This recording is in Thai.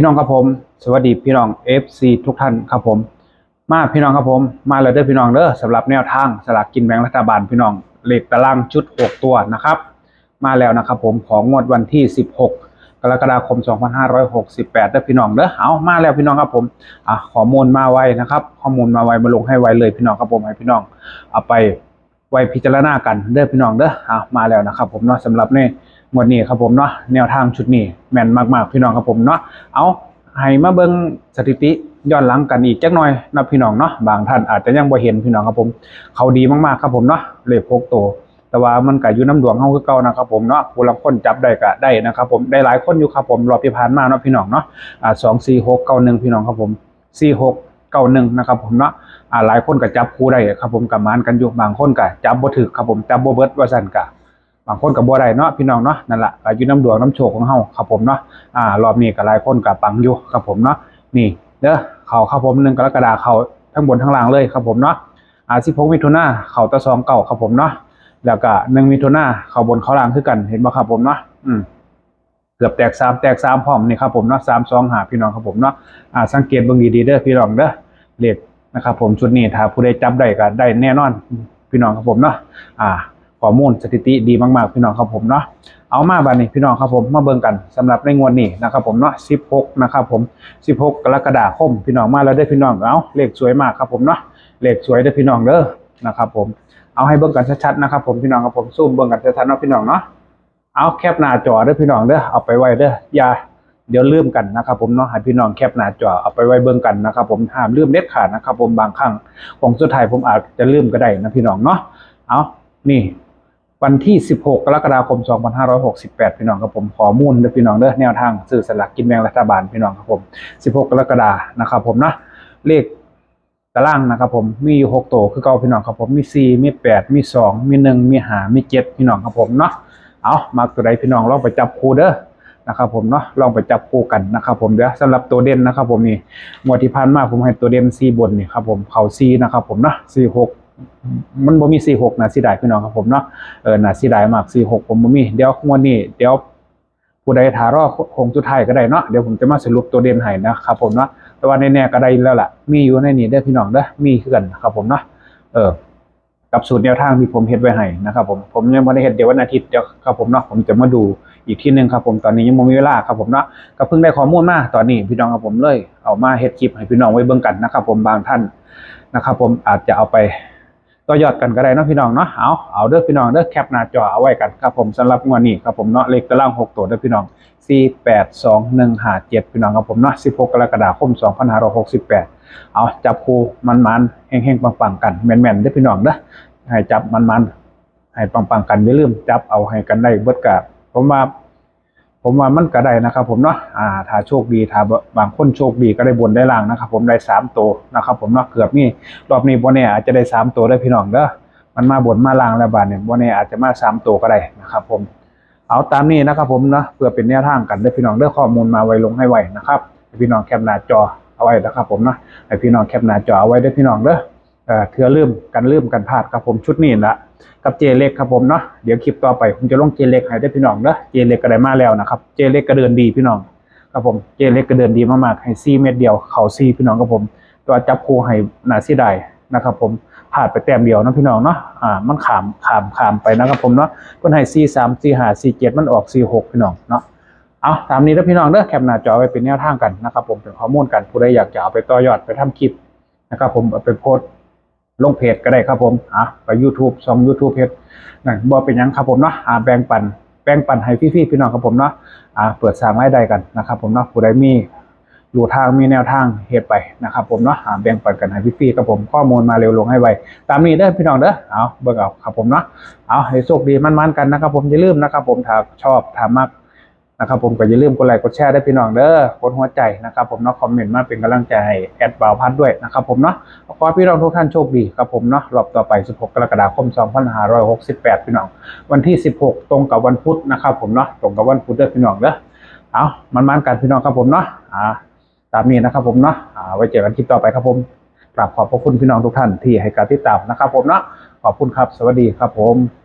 พี่น้องครับผม สวัสดีพี่น้อง FC ทุกท่านครับผม มาพี่น้องครับผม มาเลยเด้อพี่น้องเด้อสำหรับแนวทางสลากกินแบ่งรัฐบาลพี่น้องเลขตารางชุด 6 ตัวนะครับ มาแล้วนะครับผมของงวดวันที่ 16 กรกฎาคม 2568เด้อพี่น้องเด้อเอามาแล้วพี่น้องครับผมอะข้อมูลมาไวนะครับ ข้อมูลมาไวมาลงให้ไวเลยพี่น้องครับผมให้พี่น้องเอาไปไว้พิจารณากันเด้อพี่น้องเด้ออะมาแล้วนะครับผมเนาะสำหรับใน งวดนี้ครับผมเนาะแนวทางชุดนี้แม่นมากๆ พี่น้องครับผมเนาะเอาให้มาเบิ่งสถิติย้อนหลังกันอีกจักหน่อยนะพี่น้องเนาะบางท่านอาจจะยังบ่เห็นพี่น้องครับผม เขาดีมากๆครับผมเนาะเลขพกโตแต่ว่ามันก็อยู่น้ำดวงเฮาคือเก่านะครับผมเนาะผู้ลางคนจับได้ก็ได้นะครับผมได้หลายคนอยู่ครับผมรอบที่ผ่านมาเนาะพี่น้องเนาะอ่า2 4 6 9 1พี่น้องครับผม4 6 9 1นะครับผมเนาะอ่าหลายคนก็จับคู่ได้ครับผมกับมานกันอยู่บางคนก็จับบ่ถึกครับผมจับบ่เบิดว่าซั่นก็ บางคนก็บ่ได้เนาะพี่น้องเนาะนั่นแหละก็อยู่น้ำดวงน้ำโชคของเฮาครับผมเนาะอ่ารอบนี้ก็หลายคนก็ปังอยู่ครับผมเนาะนี่เด้อเข่าครับผม1กรกฎาเข่าทั้งบนทั้งล่างเลยครับผมเนาะอ่า16มิถุนาเข่าตะ2เก่าครับผมเนาะแล้วก็หนึ่งมิถุนาเข่าบนเข่าล่างคือกันเห็นบ่ครับผมเนาะอืมเกือบแตกสามแตกสามพร้อมนี่ครับผมเนาะสามสองหาพี่น้องครับผมเนาะอ่าสังเกตเบิ่งดีๆเด้อพี่น้องเด้อเลขนะครับผมชุดนี้ถ้าผู้ใดจับได้ก็ได้แน่นอนพี่น้องครับผมเนาะอ่า ข้อมูลสถิติดีมากๆพี่น้องครับผมเนาะเอามาบัดนี้พี่น้องครับผมมาเบิ่งกันสำหรับในงวดนี้นะครับผมเนาะ16นะครับผม 16 กรกฎาคมพี่น้องมาแล้วเด้พี่น้องเอาเลขสวยมากครับผมเนาะเลขสวยเด้พี่น้องเด้อนะครับผมเอาให้เบิ่งกันชัดๆนะครับผมพี่น้องครับผมซูมเบิ่งกันชัดๆเนาะพี่น้องเนาะเอาแคปหน้าจอเด้อพี่น้องเด้อเอาไปไว้เด้ออย่าเดี๋ยวลืมกันนะครับผมเนาะให้พี่น้องแคปหน้าจอเอาไปไว้เบิ่งกันนะครับผมห้ามลืมเด็ดขาดนะครับผมบางครั้งของสุดท้ายผมอาจจะลืมก็ได้นะพี่น้องเนาะเอานี่ วันที่ 16 กรกฎาคม 2568 พี่น้องครับผมขอมูลเด้อพี่น้องเด้อแนวทางสื่อสลากกินแบ่งรัฐบาลพี่น้องครับผม 16 กรกฎานะครับผมนะเลขตารางนะครับผมมีอยู่หกตัวคือเก่าพี่น้องครับผมมีสี่มีแปดมีสองมีหนึ่งมีหามีเจ็ดพี่น้องครับผมเนาะเอามาตัวใดพี่น้องลองไปจับคู่เด้อนะครับผมเนาะลองไปจับคู่กันนะครับผมเดี๋ยวสำหรับตัวเด่นนะครับผมนี่งวดที่ผ่านมาผมให้ตัวเด่นซีบนนี่ครับผมเขาซีนะครับผมเนาะซีหก มันบ่มีซีหกนะซีได้พี่น้องครับผมเนาะเออนะซีได้มากซีหกผมบ่มีเดี๋ยวงวดนี้เดี๋ยวผู้ใดถารอคงสุดท้ายก็ได้เนาะเดี๋ยวผมจะมาสรุปตัวเด่นให้นะครับผมเนาะแต่ว่าในแน่ก็ได้แล้วล่ะ มีอยู่ในนี้เด้พี่น้องเด้อมีคือกันครับผมเนาะเออกับสูตรแนวทางที่ผมเฮ็ดไว้ให้นะครับผมผมยังไม่ได้เฮ็ดเดี๋ยววันอาทิตย์เดี๋ยวครับผมเนาะผมจะมาดูอีกที่หนึ่งครับผมตอนนี้ยังไม่มีเวลาครับผมเนาะก็เพิ่งได้ข้อมูลมาตอนนี้พี่น้องครับผมเลย เอามาเฮ็ดคลิปให้พี่น้องไว้เบิ่งกันนะครับผมบางท่านนะครับผมอาจจะเอาไป ต่อยอดกันก็ได้นะพี่น้องเนาะเอาเอาเด้อพี่น้องเด้อแคปหน้าจอเอาไว้กันครับผมสำหรับงวดนี้ครับผมเนาะเลขตารางหกตัวเด้อพี่น้อง4 8 2 1 5 7พี่น้องครับผมเนาะ16กรกฎาคม2568เอาจับคู่มันๆเฮงๆปังๆกันแม่นๆเด้อพี่น้องเด้อให้จับมันๆให้ปังๆกันอย่าลืมจับเอาให้กันได้เบิดกะผมว่า ผมว่ามันก็ได้นะครับ ผมเนาะอ่าถ้าโชคดีถ้าบางคนโชคดีก็ได้บนได้ล่างนะครับ ผมได้สามตัวนะครับ ผมเนาะเกือบนี่รอบนี้บ่แน่อาจจะได้สามตัวได้พี่น้องเด้อมันมาบนมาล่างแล้วบาดเนี่ยบ่แน่อาจจะมาสามตัวก็ได้นะครับ ผมเอาตามนี้นะครับ ผมนะเพื่อเป็นแนวทางกันได้พี่น้องได้ข้อมูลมาไว้ลงให้ไวนะครับให้พี่น้องแคปหน้าจอเอาไว้นะครับ ผมนะให้พี่น้องแคปหน้าจอเอาไว้ได้พี่น้องเด้อ เอ่อเถื่อลืมกันลืมกันพลาดครับผมชุดนี้ละกับเจเล็กครับผมเนาะเดี๋ยวคลิปต่อไปผมจะลงเจเล็กให้ได้พี่น้องเด้อเจเล็กก็ได้มาแล้วนะครับเจเล็กก็เดินดีพี่น้องครับผมเจเล็กก็เดินดีมากๆให้ซีเม็ดเดียวเข่าซีพี่น้องครับผม ตัวจับคู่ให้นาซีได้นะครับผมพลาดไปแต้มเดียวนะพี่น้องเนาะอ่ามันขามขามขามไปนะครับผมเนาะเพิ่นให้4 3 4 5 4 7มันออก4 6พี่น้องเนาะเอาตามนี้แล้วพี่น้องเด้อแคปหน้าจอไว้เป็นแนวทางกันนะครับผมเป็นข้อมูลกันผู้ใดอยากจะเอาไปต่อยอดไปทำคลิปนะครับผมเอาไปโพสต์ ลงเพจก็ได้ครับผมอะไป YouTube ช่อง YouTube เพจนั่นบ่เป็นหยังครับผมเนาะอ่าแบ่งปันแบ่งปันให้พี่ๆพี่น้องครับผมเนาะอ่าเปิดสร้างรายได้กันนะครับผมเนาะผู้ใดมีรูทางมีแนวทางเฮ็ดไปนะครับผมเนาะอ่าแบ่งปันกันให้พี่ๆครับผมข้อมูลมาเร็วลงให้ไวตามนี้เด้อพี่น้องเด้อเอาเบิ่งเอาครับผมเนาะเอาให้โชคดีมั่นๆกันนะครับผมอย่าลืมนะครับผมถ้าชอบถ้ามัก นะครับผมก็อย่าลืมกดไลค์กดแชร์ได้พี่น้องเด้อกดหัวใจนะครับผมเนาะคอมเมนต์มาเป็นกำลังใจแอดบ่าวพัดด้วยนะครับผมเนาะขอพี่น้องทุกท่านโชคดีครับผมเนาะรอบต่อไป 16 กรกฎาคม 2568 พี่น้อง วันที่ 16 ตรงกับวันพุธนะครับผมเนาะตรงกับวันพุธเด้อพี่น้องเด้อเอามันๆกันพี่น้องครับผมเนาะอ่าตามนี้นะครับผมเนาะอ่าไว้เจอกันคลิปต่อไปครับผมกราบขอบพระคุณพี่น้องทุกท่านที่ให้การติดตามนะครับผมเนาะขอบคุณครับสวัสดีครับผม